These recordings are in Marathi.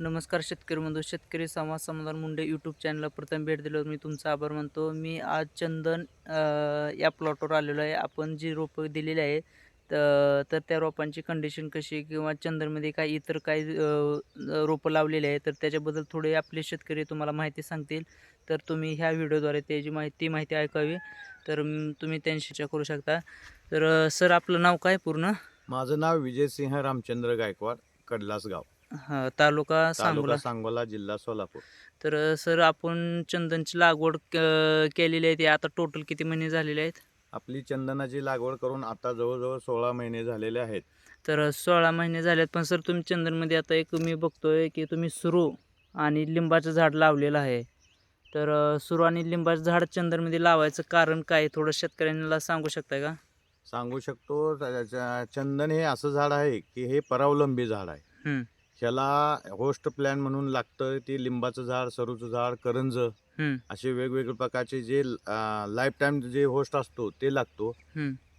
नमस्कार शेतकरी बंधू शेतकरी समाज समाधान मुंडे यूट्यूब चॅनलला प्रथम भेट दिल्यावर मी तुमचा आभार मानतो. मी आज चंदन या प्लॉटवर आलेलो आहे. आपण जी रोपं दिलेली आहे तर त्या रोपांची कंडिशन कशी किंवा चंदनमध्ये काय इतर काय रोपं लावलेली आहे तर त्याच्याबद्दल थोडे आपले शेतकरी तुम्हाला माहिती सांगतील. तर तुम्ही ह्या व्हिडिओद्वारे त्याची माहिती माहिती ऐकावी. तर तुम्ही त्यांची चर्चा करू शकता. तर सर आपलं नाव काय पूर्ण? माझं नाव विजयसिंह रामचंद्र गायकवाड कडलास गाव हां तालुका सांगोला. तालुका सांगोला जिल्हा सोलापूर. तर सर आपण चंदनची लागवड क- केलेली आहे ती आता टोटल किती महिने झालेले आहेत? आपली चंदनाची लागवड करून आता जवळजवळ सोळा महिने झालेले आहेत. तर सोळा महिने झाले आहेत पण सर तुम्ही चंदनमध्ये आता एक मी बघतोय की तुम्ही सुरू आणि लिंबाचं झाड लावलेलं आहे. तर अ, सुरू आणि लिंबाचं झाड चंदनमध्ये लावायचं कारण काय? आहे? थोडं शेतकऱ्यांना सांगू शकताय का? सांगू शकतो. चंदन हे असं झाड आहे की हे परावलंबी झाड आहे. हम्म, ह्याला होस्ट प्लॅन म्हणून लागतं ते लिंबाचं झाड सरूचं झाड करंज असे वेगवेगळे प्रकारचे जे लाईफ टाईम जे होस्ट असतो ते लागतो.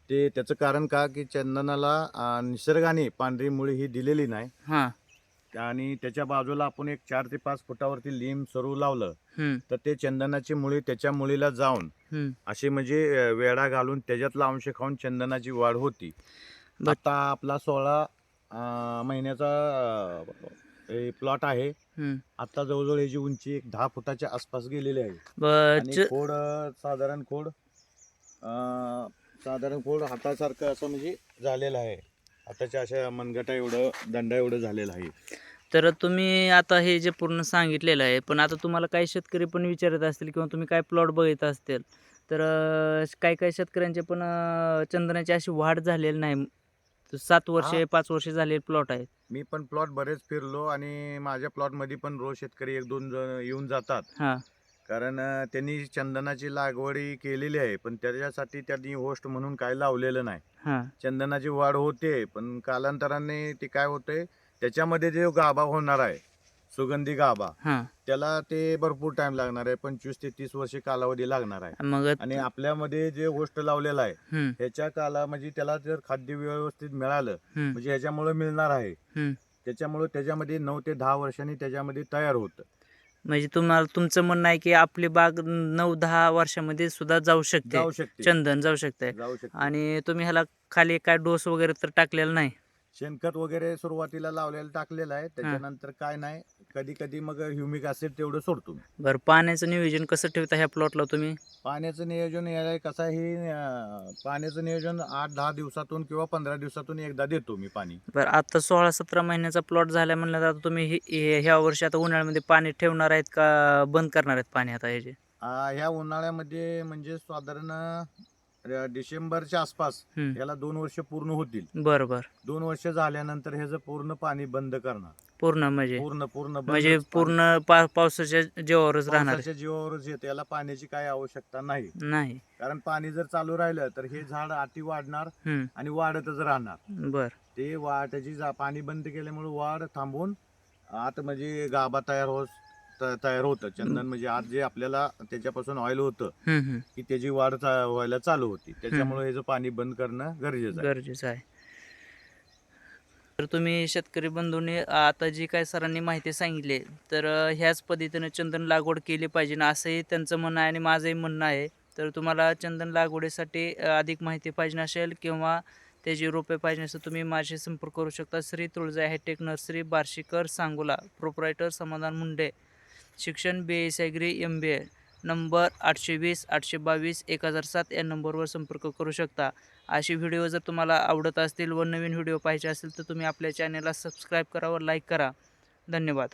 ते त्याचं कारण का की चंदनाला निसर्गाने पांढरी मुळी ही दिलेली नाही हां आणि त्याच्या बाजूला आपण एक चार ते पाच फुटावरती लिंब सरू लावलं तर ते चंदनाची मुळी त्याच्या मुळीला जाऊन. अशी म्हणजे वेडा घालून त्याच्यातला अंश खाऊन चंदनाची वाढ होती. आता आपला सोळा अ, महिन्याचा प्लॉट आहे. हम्म. आता जवळजवळ याची उंची एक दहा फुटाच्या आसपास गेलेली आहे. ब- आणि च- खोड अ, साधारण खोड अ, साधारण खोड हातासारखं असं म्हणजे झालेलं आहे. हाताच्या अशा मनगटा एवढं दंडा एवढं झालेलं आहे. तर तुम्ही आता हे जे पूर्ण सांगितलेलं आहे पण आता तुम्हाला काही शेतकरी पण विचारत असतील किंवा तुम्ही काय प्लॉट बघित असतील तर अं, काही काही शेतकऱ्यांचे पण अं, चंदनाची अशी वाढ झालेली नाही. तर सात वर्षे हा. पाच वर्षे झालेले प्लॉट आहेत. मी पण प्लॉट बरेच फिरलो आणि माझ्या प्लॉटमध्ये पण रोज शेतकरी एक दोन जण येऊन जातात. हां. कारण अ, त्यांनी चंदनाची लागवडी केलेली आहे पण त्याच्यासाठी त्यांनी होस्ट म्हणून काय लावलेलं नाही. हां. चंदनाची वाढ होते पण कालांतराने ते काय होते त्याच्यामध्ये जे गाभा होणार आहे सुगंधी गाभा. हां. त्याला ते भरपूर टाइम लागणार आहे. पंचवीस ते तीस वर्षे कालावधी लागणार आहे. मग आणि आपल्यामध्ये जे होस्ट लावलेलं आहे हम्म, ह्याच्या काला म्हणजे त्याला जर खाद्य व्यवस्थित मिळालं हम्म, म्हणजे ह्याच्यामुळे मिळणार आहे. हम्म. त्याच्यामुळे त्याच्यामध्ये नऊ ते दहा वर्षांनी त्याच्यामध्ये तयार होतं. म्हणजे तुम्हाला तुमचं म्हणणं आहे की आपली बाग नऊ दहा वर्षामध्ये सुद्धा जाऊ शकते. जाऊ शकते. चंदन जाऊ शकते जाऊ शकते. आणि तुम्ही ह्याला खाली काय डोस वगैरे तर टाकलेला नाही. शेणखत वगैरे सुरुवातीला लावलेलं टाकलेलं आहे. त्याच्यानंतर काय नाही कधी कधी मग ह्युमिक ऍसिड तेवढं सोडतो मी. बरं पाण्याचं नियोजन कसं ठेवता ह्या प्लॉटला तुम्ही? पाण्याचं नियोजन याला कसं आहे हे, अं, पाण्याचं नियोजन आठ दहा दिवसातून किंवा पंधरा दिवसातून एकदा देतो मी पाणी. बरं आता सोळा सतरा महिन्याचा प्लॉट झाला म्हणलं तर आता तुम्ही हे- हे- ह्या वर्षी आता उन्हाळ्यामध्ये पाणी ठेवणार आहेत का बंद करणार आहेत पाणी आता ह्याचे अं, ह्या उन्हाळ्यामध्ये म्हणजे साधारण डिसेंबरच्या आसपास हम्म. याला दोन वर्ष पूर्ण होतील. बरं बरं दोन वर्ष झाल्यानंतर ह्याचं पूर्ण पाणी बंद करणार. पूर्ण म्हणजे? पूर्ण पूर्ण बंदच म्हणजे पाणी. पूर्ण पा पावसाच्या जीवावरच राहणार. पावसाच्या जीवावरच येते. याला पाण्याची काय आवश्यकता नाही. नाही. कारण पाणी जर चालू राहिलं तर हे झाड अति वाढणार हम्म, आणि वाढतच राहणार. बरं. ते वाढ त्याची जा- पाणी बंद केल्यामुळे वाढ थांबून आत म्हणजे गाभा तयार होत तयार होतं. चंदन म्हणजे आत जे आपल्याला त्याच्यापासून ऑइल होतं हम्म. की त्याची वाढ चा- व्हायला चालू होती. त्याच्यामुळे ह्याचं पाणी बंद करणं गरजेचं आहे. गरजेचं आहे. तर तुम्ही शेतकरी बंधूंनी आता जी काय सरांनी माहिती सांगितली तर अ, ह्याच पद्धतीनं चंदन लागवड केली पाहिजे ना असंही त्यांचं म्हणणं आहे आणि माझंही म्हणणं आहे. तर तुम्हाला चंदन लागवडीसाठी अ, अधिक माहिती पाहिजे असेल किंवा त्याची रोपे पाहिजे असेल तुम्ही माझ्याशी संपर्क करू शकता. Shri Tulja hitech nursery Barshikar Sangola proprietor Samadhan Munde. शिक्षण बी एसॅग्री एम बी ए. नंबर आठशे वीस आठशे बावीस एक हजार सात या नंबरवर संपर्क करू शकता. असे व्हिडिओ जर तुम्हाला आवडत असतील व नवीन व्हिडिओ पाहिजे असेल तर तुम्ही आपल्या चॅनलला सबस्क्राईब करा व लाईक करा. धन्यवाद.